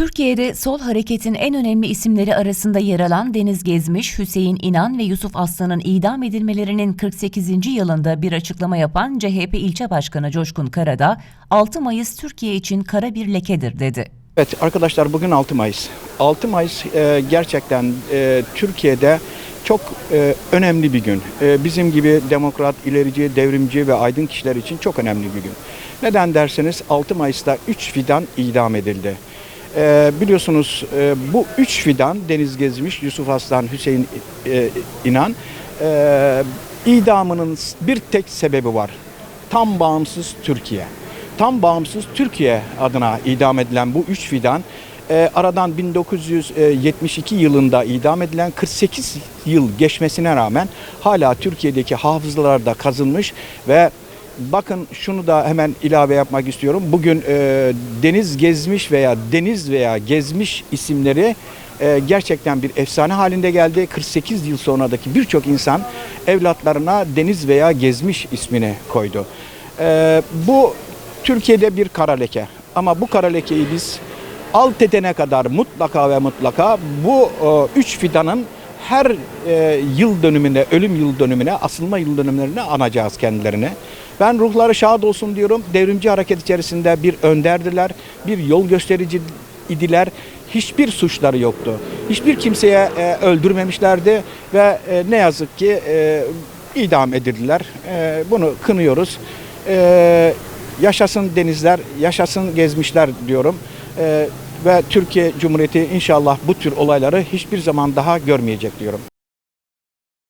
Türkiye'de sol hareketin en önemli isimleri arasında yer alan Deniz Gezmiş, Hüseyin İnan ve Yusuf Aslan'ın idam edilmelerinin 48. yılında bir açıklama yapan CHP ilçe başkanı Coşkun Karadağ, 6 Mayıs Türkiye için kara bir lekedir dedi. Evet arkadaşlar bugün 6 Mayıs. 6 Mayıs e, gerçekten e, Türkiye'de çok e, önemli bir gün. E, bizim gibi demokrat, ilerici, devrimci ve aydın kişiler için çok önemli bir gün. Neden derseniz 6 Mayıs'ta 3 fidan idam edildi. E, biliyorsunuz e, bu 3 fidan Deniz Gezmiş, Yusuf Aslan, Hüseyin e, İnan e, idamının bir tek sebebi var. Tam bağımsız Türkiye tam bağımsız Türkiye adına idam edilen bu üç fidan e, aradan 1972 yılında idam edilen 48 yıl geçmesine rağmen hala Türkiye'deki hafızalarda kazınmış ve bakın şunu da hemen ilave yapmak istiyorum. Bugün e, deniz gezmiş veya deniz veya gezmiş isimleri e, gerçekten bir efsane halinde geldi. 48 yıl sonradaki birçok insan evlatlarına deniz veya gezmiş ismini koydu. E, bu Türkiye'de bir kara leke. Ama bu kara lekeyi biz alt edene kadar mutlaka ve mutlaka bu e, üç fidanın her e, yıl dönümüne, ölüm yıl dönümüne, asılma yıl dönümlerine anacağız kendilerini. Ben ruhları şad olsun diyorum. Devrimci hareket içerisinde bir önderdiler, bir yol gösterici idiler. Hiçbir suçları yoktu. Hiçbir kimseye e, öldürmemişlerdi ve e, ne yazık ki e, idam edildiler. E, bunu kınıyoruz. E, Yaşasın denizler, yaşasın gezmişler diyorum. Ee, ve Türkiye Cumhuriyeti inşallah bu tür olayları hiçbir zaman daha görmeyecek diyorum.